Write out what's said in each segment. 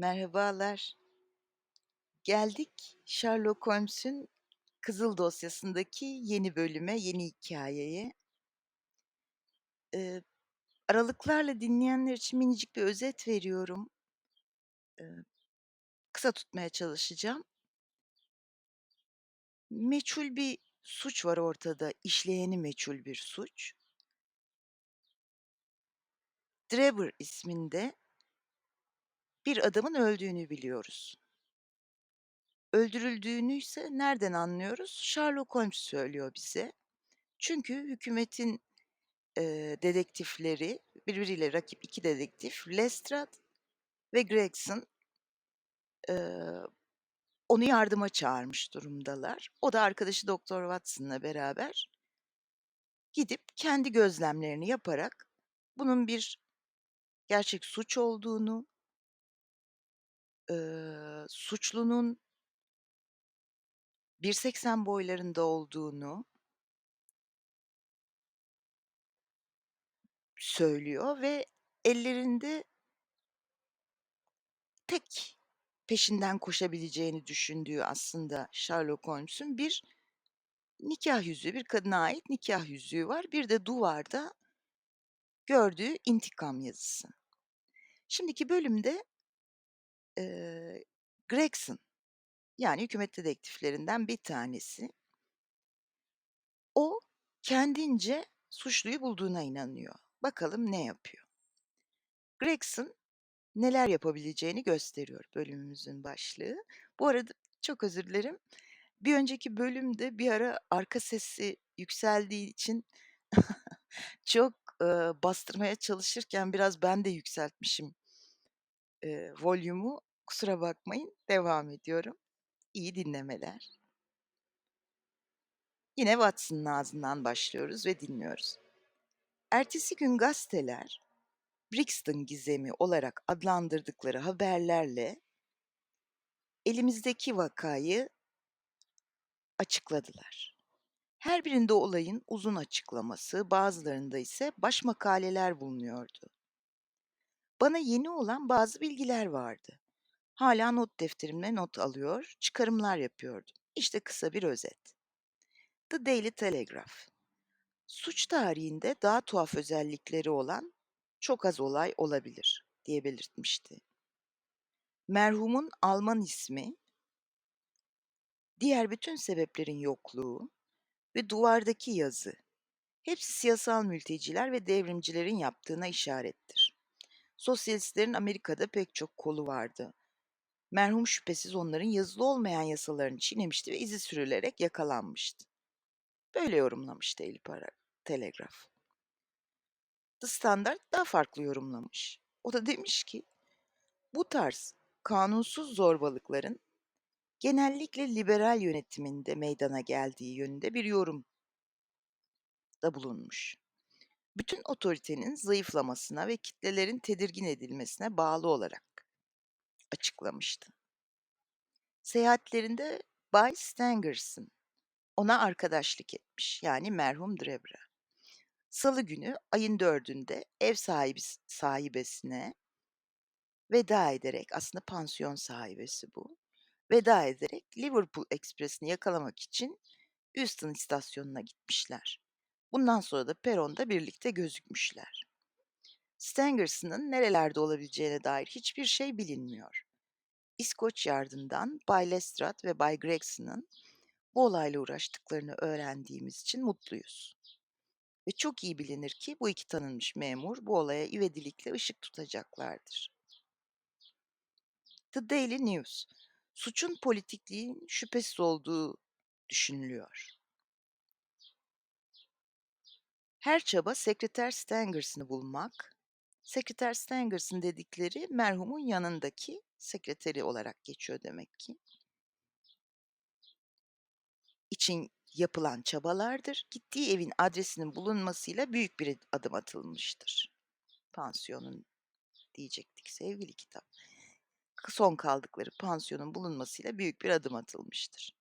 Merhabalar. Geldik Sherlock Holmes'ün Kızıl Dosyası'ndaki yeni bölüme, yeni hikâyeye. Eee, aralıklarla dinleyenler için minicik bir özet veriyorum. Eee, kısa tutmaya çalışacağım. Meçhul bir suç var ortada, işleyeni meçhul bir suç. Drebber isminde bir adamın öldüğünü biliyoruz. Öldürüldüğünüyse nereden anlıyoruz? Sherlock Holmes söylüyor bize. Çünkü hükümetin, eee, dedektifleri, birbiriyle rakip 2 dedektif Lestrade ve Gregson eee, onu yardıma çağırmış durumdalar. O da arkadaşı Doktor Watson'la beraber gidip kendi gözlemlerini yaparak bunun bir gerçek suç olduğunu eee, suçlunun 1.80 boylarında olduğunu söylüyor ve ellerinde tek peşinden koşabileceğini düşündüğü aslında Sherlock Holmes'un bir nikâh yüzüğü, bir kadına ait nikâh yüzüğü var. Bir de duvarda gördüğü intikam yazısı. Şimdiki bölümde eee, Gregson, yani hükümet dedektiflerinden bir tanesi o kendince suçluyu bulduğuna inanıyor. Bakalım ne yapıyor? Gregson neler yapabileceğini gösteriyor bölümümüzün başlığı. Bu arada çok özür dilerim. Bir önceki bölümde bir ara arka sesi yükseldiği için çok, eee, bastırmaya çalışırken biraz ben de yükseltmişim eee, volümü. Kusura bakmayın, devam ediyorum. İyi dinlemeler. Yine Watson'ın ağzından başlıyoruz ve dinliyoruz. Ertesi gün gazeteler, Brixton gizemi olarak adlandırdıkları haberlerle elimizdeki vakayı açıkladılar. Her birinde olayın uzun açıklaması, bazılarında ise baş makaleler bulunuyordu. Bana yeni olan bazı bilgiler vardı. Hâlâ not defterimle not alıyor, çıkarımlar yapıyordum. İşte kısa bir özet. The Daily Telegraph. Suç tarihinde daha tuhaf özellikleri olan çok az olay olabilir diye belirtmişti. Merhumun Alman ismi, diğer bütün sebeplerin yokluğu ve duvardaki yazı hepsi siyasal mülteciler ve devrimcilerin yaptığına işarettir. Sosyalistlerin Amerika'da pek çok kolu vardı. Merhum şüphesiz onların yazılı olmayan yasalarını çiğnemişti ve izi sürülerek yakalanmıştı. Böyle yorumlamıştı Para Telegraph. The Standard daha farklı yorumlamış. O da demiş ki, bu tarz kanunsuz zorbalıkların genellikle liberal yönetiminde meydana geldiği yönünde bir yorum da bulunmuş. Bütün otoritenin zayıflamasına ve kitlelerin tedirgin edilmesine bağlı olarak açıklamıştı. Seyahatlerinde Bay Stangerson ona arkadaşlık etmiş, yani merhum Drebra. Salı günü ayın dördünde ev sahibi sahibesine veda ederek, aslında pansiyon sahibesi bu, veda ederek Liverpool Express'ini yakalamak için Euston istasyonuna gitmişler. Bundan sonra da peronda birlikte gözükmüşler. Stangerson'ın nerelerde olabileceğine dair hiçbir şey bilinmiyor. İskoç Yardım'dan Bay Lestrade ve Bay Gregson'ın bu olayla uğraştıklarını öğrendiğimiz için mutluyuz. Ve çok iyi bilinir ki bu iki tanınmış memur bu olaya ivedilikle ışık tutacaklardır. The Daily News, suçun politikliğin şüphesiz olduğu düşünülüyor. Her çaba Sekreter Stangerson'ı bulmak, Sekreter Stangerson dedikleri merhumun yanındaki sekreteri olarak geçiyor demek ki. için yapılan çabalardır. Gittiği evin adresinin bulunmasıyla büyük bir adım atılmıştır. Pansiyonun diyecektik sevgili kitap. Son kaldıkları pansiyonun bulunmasıyla büyük bir adım atılmıştır.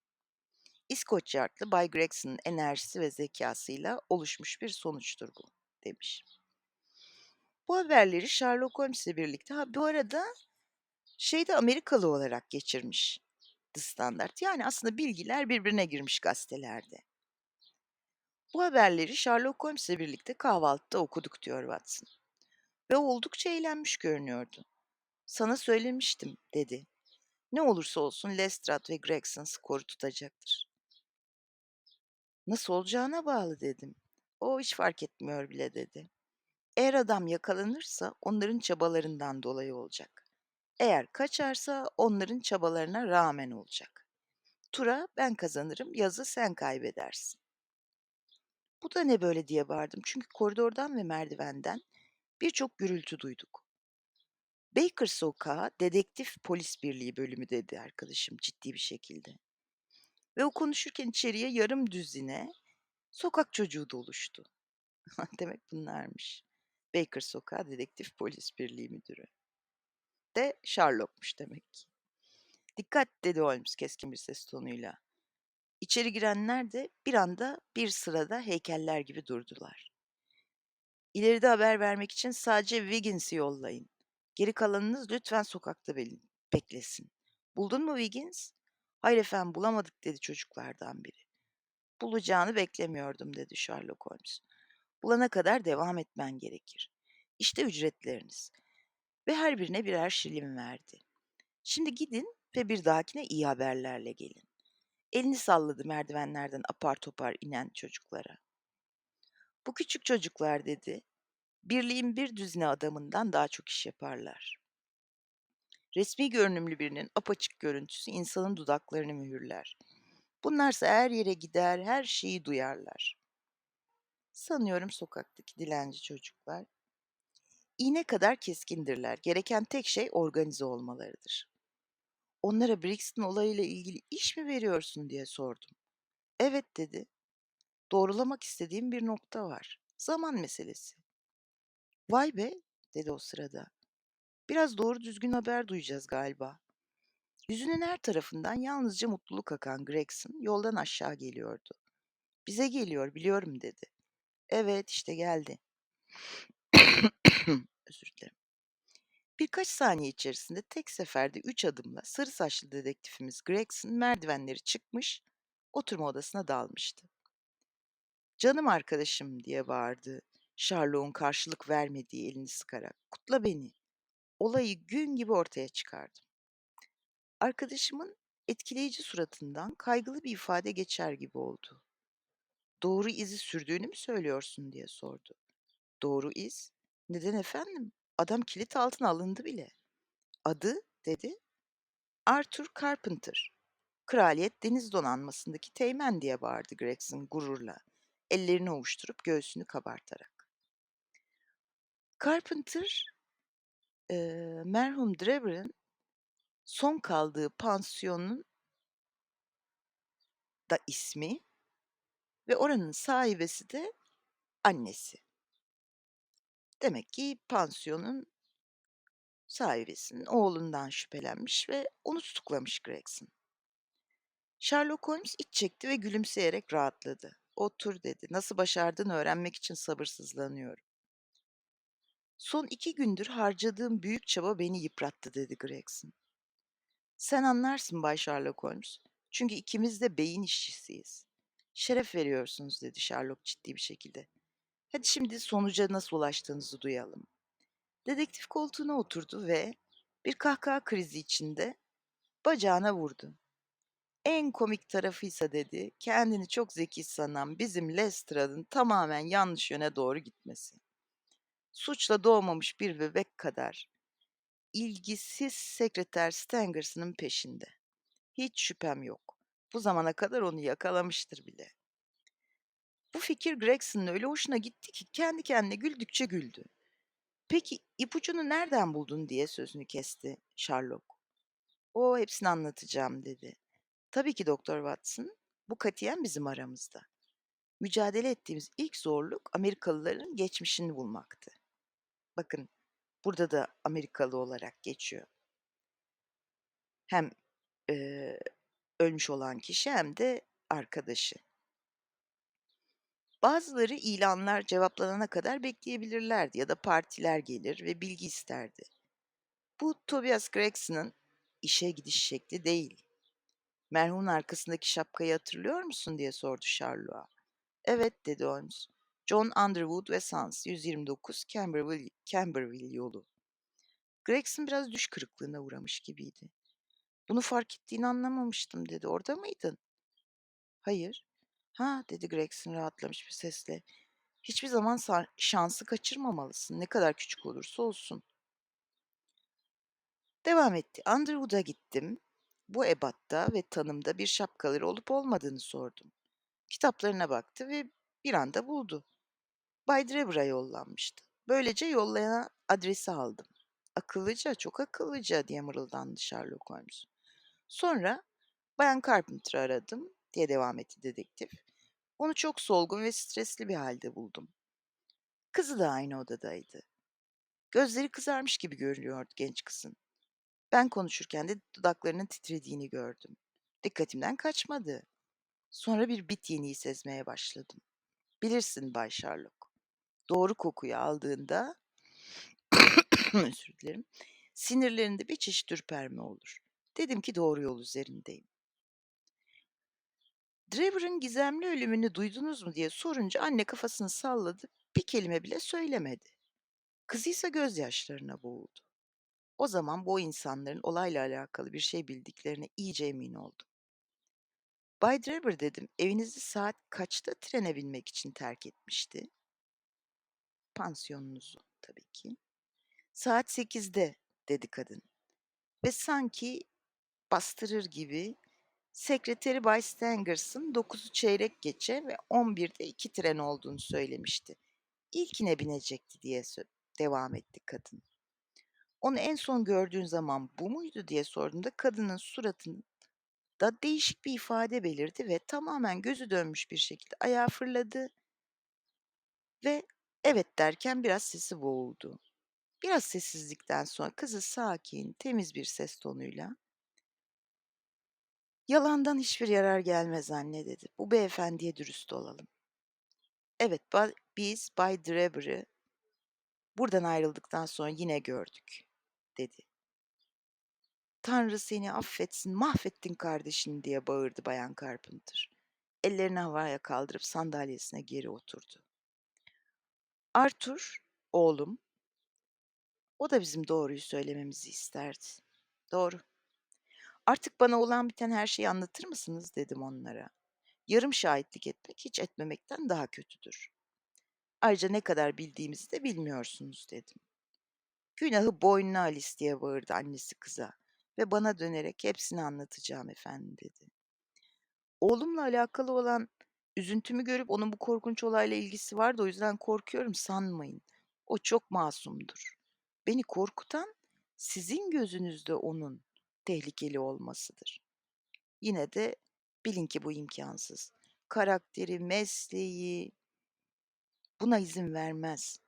İskoç Yardlı Bay Gregson'ın enerjisi ve zekasıyla oluşmuş bir sonuçtur bu, demiş. Bu haberleri Sherlock Holmes'le birlikte, ha bu arada Şeyde Amerikalı olarak geçirmiş The Standard. Yani aslında bilgiler birbirine girmiş gazetelerde. Bu haberleri Sherlock Holmes'le birlikte kahvaltıda okuduk diyor Watson. Ve oldukça eğlenmiş görünüyordu. Sana söylemiştim dedi. Ne olursa olsun Lestrade ve Gregson skoru tutacaktır. Nasıl olacağına bağlı dedim. O hiç fark etmiyor bile dedi. Eğer adam yakalanırsa onların çabalarından dolayı olacak. Eğer kaçarsa onların çabalarına rağmen olacak. Tura ben kazanırım, yazı sen kaybedersin. Bu da ne böyle diye bağırdım çünkü koridordan ve merdivenden birçok gürültü duyduk. Baker Sokağı Dedektif Polis Birliği bölümü dedi arkadaşım ciddi bir şekilde. Ve o konuşurken içeriye yarım düzine sokak çocuğu doluştu. Demek bunlarmış. Baker Sokağı Dedektif Polis Birliği Müdürü. De Sherlock'muş demek ki. Dikkat dedi Holmes keskin bir ses tonuyla. İçeri girenler de bir anda bir sırada heykeller gibi durdular. İleride haber vermek için sadece Wiggins'i yollayın. Geri kalanınız lütfen sokakta be- beklesin. Buldun mu Wiggins? Hayır efendim bulamadık dedi çocuklardan biri. Bulacağını beklemiyordum dedi Sherlock Holmes. Bulana kadar devam etmen gerekir. İşte ücretleriniz. Ve her birine birer şilim verdi. Şimdi gidin ve bir dahakine iyi haberlerle gelin. Elini salladı merdivenlerden apar topar inen çocuklara. Bu küçük çocuklar dedi. Birliğin bir düzine adamından daha çok iş yaparlar. Resmi görünümlü birinin apaçık görüntüsü insanın dudaklarını mühürler. Bunlarsa her yere gider, her şeyi duyarlar. Sanıyorum sokaktaki dilenci çocuklar. İğne kadar keskindirler. Gereken tek şey organize olmalarıdır. Onlara Brixton olayıyla ilgili iş mi veriyorsun diye sordum. Evet dedi. Doğrulamak istediğim bir nokta var. Zaman meselesi. Vay be dedi o sırada. Biraz doğru düzgün haber duyacağız galiba. Yüzünün her tarafından yalnızca mutluluk akan Gregson yoldan aşağı geliyordu. Bize geliyor biliyorum dedi. Evet işte geldi. Özür dilerim. Birkaç saniye içerisinde tek seferde üç adımla sarı saçlı dedektifimiz Gregson merdivenleri çıkmış, oturma odasına dalmıştı. Canım arkadaşım diye bağırdı. Sherlock'un karşılık vermediği elini sıkarak. Kutla beni. Olayı gün gibi ortaya çıkardım. Arkadaşımın etkileyici suratından kaygılı bir ifade geçer gibi oldu. Doğru izi sürdüğünü mü söylüyorsun diye sordu. Doğru iz? Neden efendim? Adam kilit altına alındı bile. Adı dedi. Arthur Carpenter. Kraliyet Deniz Donanması'ndaki teğmen diye bağırdı Gregson gururla. Ellerini ovuşturup göğsünü kabartarak. Carpenter, eee, merhum Drebber'ın son kaldığı pansiyonun da ismi ve oranın sahibesi de annesi. Demek ki pansiyonun sahibesinin oğlundan şüphelenmiş ve onu tutuklamış Gregson. Sherlock Holmes iç çekti ve gülümseyerek rahatladı. Otur dedi. Nasıl başardığını öğrenmek için sabırsızlanıyorum. Son iki gündür harcadığım büyük çaba beni yıprattı dedi Gregson. Sen anlarsın Bay Sherlock Holmes. Çünkü ikimiz de beyin işçisiyiz. Şeref veriyorsunuz dedi Sherlock ciddi bir şekilde. Hadi şimdi sonuca nasıl ulaştığınızı duyalım. Dedektif koltuğuna oturdu ve bir kahkaha krizi içinde bacağına vurdu. En komik tarafıysa dedi, kendini çok zeki sanan bizim Lestrade'ın tamamen yanlış yöne doğru gitmesi. Suçla doğmamış bir bebek kadar ilgisiz sekreter Stangerson'ın peşinde. Hiç şüphem yok. Bu zamana kadar onu yakalamıştır bile. Bu fikir Gregson'ın öyle hoşuna gitti ki kendi kendine güldükçe güldü. Peki ipucunu nereden buldun diye sözünü kesti Sherlock. O hepsini anlatacağım dedi. Tabii ki Doktor Watson. Bu katiyen bizim aramızda. Mücadele ettiğimiz ilk zorluk Amerikalıların geçmişini bulmaktı. Bakın burada da Amerikalı olarak geçiyor. Hem eee, ölmüş olan kişi hem de arkadaşı. Bazıları ilanlar cevaplanana kadar bekleyebilirlerdi ya da partiler gelir ve bilgi isterdi. Bu Tobias Gregson'ın işe gidiş şekli değil. Merhumun arkasındaki şapkayı hatırlıyor musun diye sordu Charlotte. Evet dedi Holmes. John Underwood ve Sons 129 Camberville, Camberville yolu. Gregson biraz düş kırıklığına uğramış gibiydi. Bunu fark ettiğini anlamamıştım dedi. Orada mıydın? Hayır. Ha dedi Gregson rahatlamış bir sesle. Hiçbir zaman şansı kaçırmamalısın. Ne kadar küçük olursa olsun. Devam etti. Underwood'a gittim. Bu ebatta ve tanımda bir şapkaları olup olmadığını sordum. Kitaplarına baktı ve bir anda buldu. Bay Drebber'a yollanmıştı. Böylece yollayana adresi aldım. Akıllıca, çok akıllıca diye mırıldandı Sherlock Holmes. Sonra Bayan Carpenter'ı aradım diye devam etti dedektif. Onu çok solgun ve stresli bir halde buldum. Kızı da aynı odadaydı. Gözleri kızarmış gibi görünüyordu genç kızın. Ben konuşurken de dudaklarının titrediğini gördüm. Dikkatimden kaçmadı. Sonra bir bit yeniği sezmeye başladım. Bilirsin Bay Sherlock. Doğru kokuyu aldığında özür dilerim. Sinirlerinde bir çeşit ürperme olur. Dedim ki doğru yol üzerindeyim. Drever'ın gizemli ölümünü duydunuz mu diye sorunca anne kafasını salladı. Bir kelime bile söylemedi. Kızıysa gözyaşlarına boğuldu. O zaman bu insanların olayla alakalı bir şey bildiklerine iyice emin oldum. Bay Drever dedim, evinizi saat kaçta trene binmek için terk etmişti? Pansiyonunuzu tabii ki. Saat sekizde dedi kadın. Ve sanki bastırır gibi sekreteri Bay Stangerson 9'u çeyrek geçe ve 11'de iki tren olduğunu söylemişti. İlkine binecekti diye devam etti kadın. Onu en son gördüğün zaman bu muydu diye sorduğumda kadının suratında değişik bir ifade belirdi ve tamamen gözü dönmüş bir şekilde ayağa fırladı ve evet derken biraz sesi boğuldu. Biraz sessizlikten sonra kızı sakin, temiz bir ses tonuyla Yalandan hiçbir yarar gelmez anne dedi. Bu beyefendiye dürüst olalım. Evet, biz Bay Drebber'ı buradan ayrıldıktan sonra yine gördük, dedi. Tanrı seni affetsin, mahvettin kardeşini diye bağırdı Bayan Carpenter. Ellerini havaya kaldırıp sandalyesine geri oturdu. Arthur, oğlum, o da bizim doğruyu söylememizi isterdi. Doğru. Artık bana olan biten her şeyi anlatır mısınız dedim onlara. Yarım şahitlik etmek hiç etmemekten daha kötüdür. Ayrıca ne kadar bildiğimizi de bilmiyorsunuz dedim. Günahı boynuna Alice diye bağırdı annesi kıza ve bana dönerek hepsini anlatacağım efendim dedi. Oğlumla alakalı olan üzüntümü görüp onun bu korkunç olayla ilgisi var da o yüzden korkuyorum sanmayın. O çok masumdur. Beni korkutan sizin gözünüzde onun tehlikeli olmasıdır. Yine de bilin ki bu imkansız. Karakteri, mesleği buna izin vermez.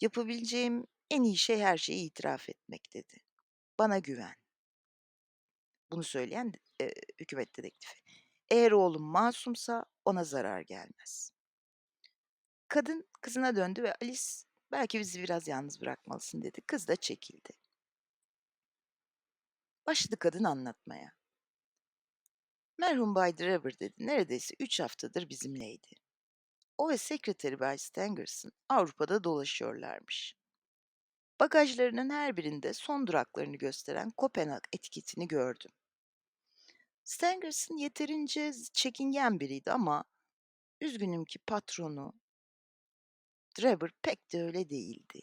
Yapabileceğim en iyi şey her şeyi itiraf etmek dedi. Bana güven. Bunu söyleyen e, hükümet dedektifi. Eğer oğlum masumsa ona zarar gelmez. Kadın kızına döndü ve Alice belki bizi biraz yalnız bırakmalısın dedi. Kız da çekildi. Başladı kadın anlatmaya. Merhum Bay Drebber dedi. Neredeyse üç haftadır bizimleydi. O ve sekreteri Bay Stangerson Avrupa'da dolaşıyorlarmış. Bagajlarının her birinde son duraklarını gösteren Kopenhag etiketini gördüm. Stangerson yeterince çekingen biriydi ama üzgünüm ki patronu Drebber pek de öyle değildi.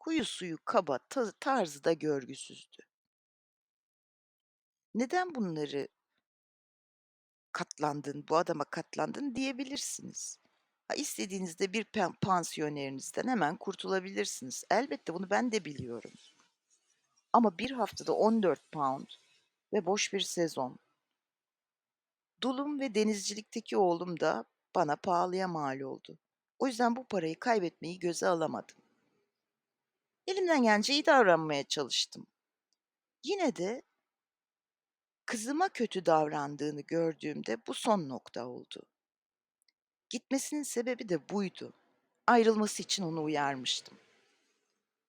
Huyu suyu kaba, ta- tarzı da görgüsüzdü. Neden bunları katlandın, bu adama katlandın diyebilirsiniz. Ha, istediğinizde bir pansiyonerinizden hemen kurtulabilirsiniz. Elbette bunu ben de biliyorum. Ama bir haftada 14 pound ve boş bir sezon. Dulum ve denizcilikteki oğlum da bana pahalıya mal oldu. O yüzden bu parayı kaybetmeyi göze alamadım. Elimden gelince iyi davranmaya çalıştım. Yine de kızıma kötü davrandığını gördüğümde bu son nokta oldu. Gitmesinin sebebi de buydu. Ayrılması için onu uyarmıştım.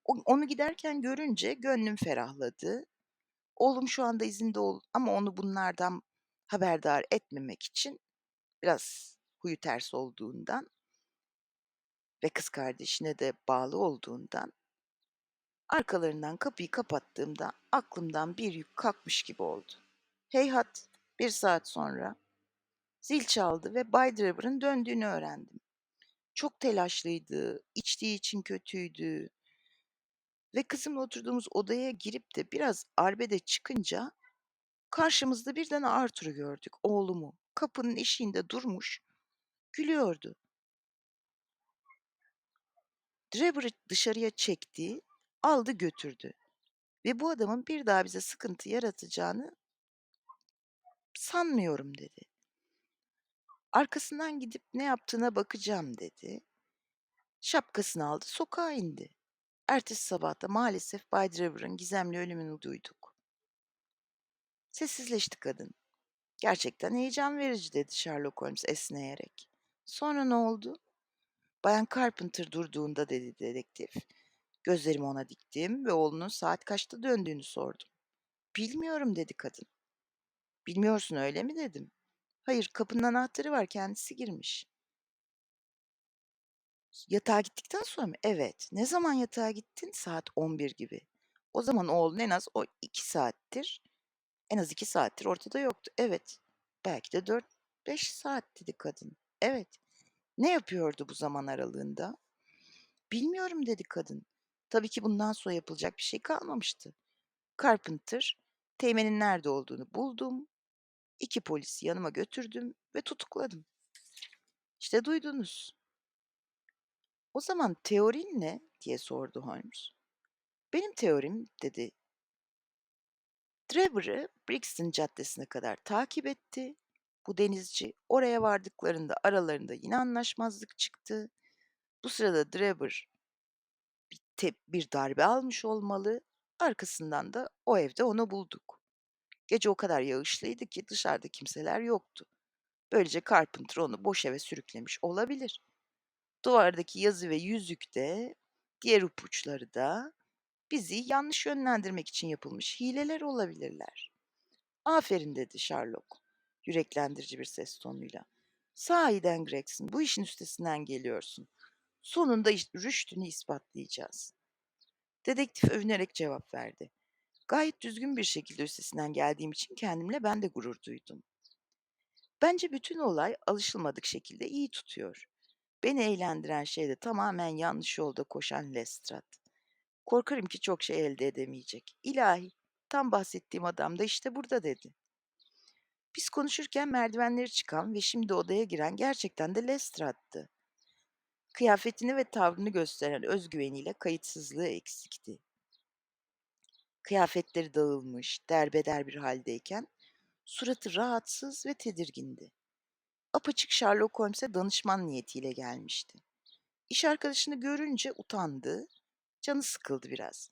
Onu giderken görünce gönlüm ferahladı Oğlum şu anda izinde ol ama onu bunlardan haberdar etmemek için biraz huyu ters olduğundan ve kız kardeşine de bağlı olduğundan arkalarından kapıyı kapattığımda aklımdan bir yük kalkmış gibi oldu. Heyhat, bir saat sonra zil çaldı ve Bay Driver'ın döndüğünü öğrendim. Çok telaşlıydı, içtiği için kötüydü ve kızımla oturduğumuz odaya girip de biraz arbede çıkınca karşımızda birden Arthur'u gördük, oğlumu. Kapının eşiğinde durmuş, gülüyordu. Driver'ı dışarıya çekti, aldı götürdü ve bu adamın bir daha bize sıkıntı yaratacağını sanmıyorum dedi. Arkasından gidip ne yaptığına bakacağım dedi. Şapkasını aldı, sokağa indi. Ertesi sabah da maalesef Bay Driver'ın gizemli ölümünü duyduk. Sessizleşti kadın. Gerçekten heyecan verici dedi Sherlock Holmes esneyerek. Sonra ne oldu? Bayan Carpenter durduğunda dedi dedektif. Gözlerimi ona diktim ve oğlunun saat kaçta döndüğünü sordum. Bilmiyorum dedi kadın. Bilmiyorsun öyle mi dedim. Hayır kapının anahtarı var kendisi girmiş. Yatağa gittikten sonra mı? Evet. Ne zaman yatağa gittin? Saat 11 gibi. O zaman oğlun en az o 2 saattir, en az 2 saattir ortada yoktu. Evet. Belki de 4-5 saat dedi kadın. Evet. Ne yapıyordu bu zaman aralığında? Bilmiyorum dedi kadın. Tabii ki bundan sonra yapılacak bir şey kalmamıştı. Carpenter, Teğmen'in nerede olduğunu buldum. İki polisi yanıma götürdüm ve tutukladım. İşte duydunuz. O zaman teorin ne? diye sordu Holmes. Benim teorim dedi. Trevor'ı Brixton Caddesi'ne kadar takip etti. Bu denizci oraya vardıklarında aralarında yine anlaşmazlık çıktı. Bu sırada Trevor bir, bir darbe almış olmalı. Arkasından da o evde onu bulduk. Gece o kadar yağışlıydı ki dışarıda kimseler yoktu. Böylece Carpenter onu boş eve sürüklemiş olabilir. Duvardaki yazı ve yüzük de, diğer ipuçları da bizi yanlış yönlendirmek için yapılmış hileler olabilirler. Aferin dedi Sherlock, yüreklendirici bir ses tonuyla. Sahiden Gregson, bu işin üstesinden geliyorsun. Sonunda rüştünü ispatlayacağız. Dedektif övünerek cevap verdi. Gayet düzgün bir şekilde üstesinden geldiğim için kendimle ben de gurur duydum. Bence bütün olay alışılmadık şekilde iyi tutuyor. Beni eğlendiren şey de tamamen yanlış yolda koşan Lestrade. Korkarım ki çok şey elde edemeyecek. İlahi, tam bahsettiğim adam da işte burada dedi. Biz konuşurken merdivenleri çıkan ve şimdi odaya giren gerçekten de Lestrade'dı. Kıyafetini ve tavrını gösteren özgüveniyle kayıtsızlığı eksikti. Kıyafetleri dağılmış, derbeder bir haldeyken suratı rahatsız ve tedirgindi. Apaçık Sherlock Holmes'e danışman niyetiyle gelmişti. İş arkadaşını görünce utandı, canı sıkıldı biraz.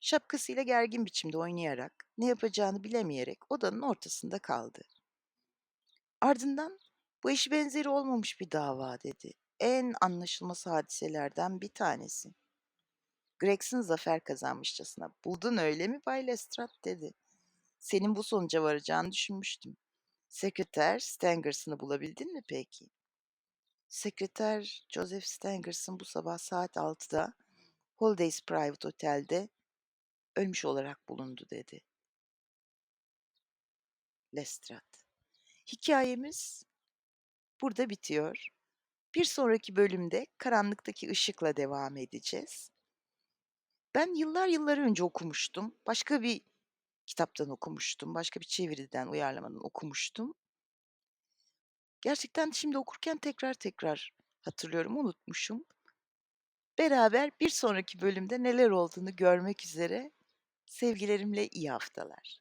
Şapkasıyla gergin biçimde oynayarak, ne yapacağını bilemeyerek odanın ortasında kaldı. Ardından bu eşi benzeri olmamış bir dava dedi. En anlaşılmaz hadiselerden bir tanesi. Gregson zafer kazanmışçasına. Buldun öyle mi Bay Lestrade dedi. Senin bu sonuca varacağını düşünmüştüm. Sekreter Stangerson'ı bulabildin mi peki? Sekreter Joseph Stangerson bu sabah saat 6'da Holidays Private Otel'de ölmüş olarak bulundu dedi Lestrade. Hikayemiz burada bitiyor. Bir sonraki bölümde karanlıktaki ışıkla devam edeceğiz. Ben yıllar yıllar önce okumuştum. Başka bir kitaptan okumuştum. Başka bir çeviriden, uyarlamadan okumuştum. Gerçekten şimdi okurken tekrar tekrar hatırlıyorum, unutmuşum. Beraber bir sonraki bölümde neler olduğunu görmek üzere sevgilerimle iyi haftalar.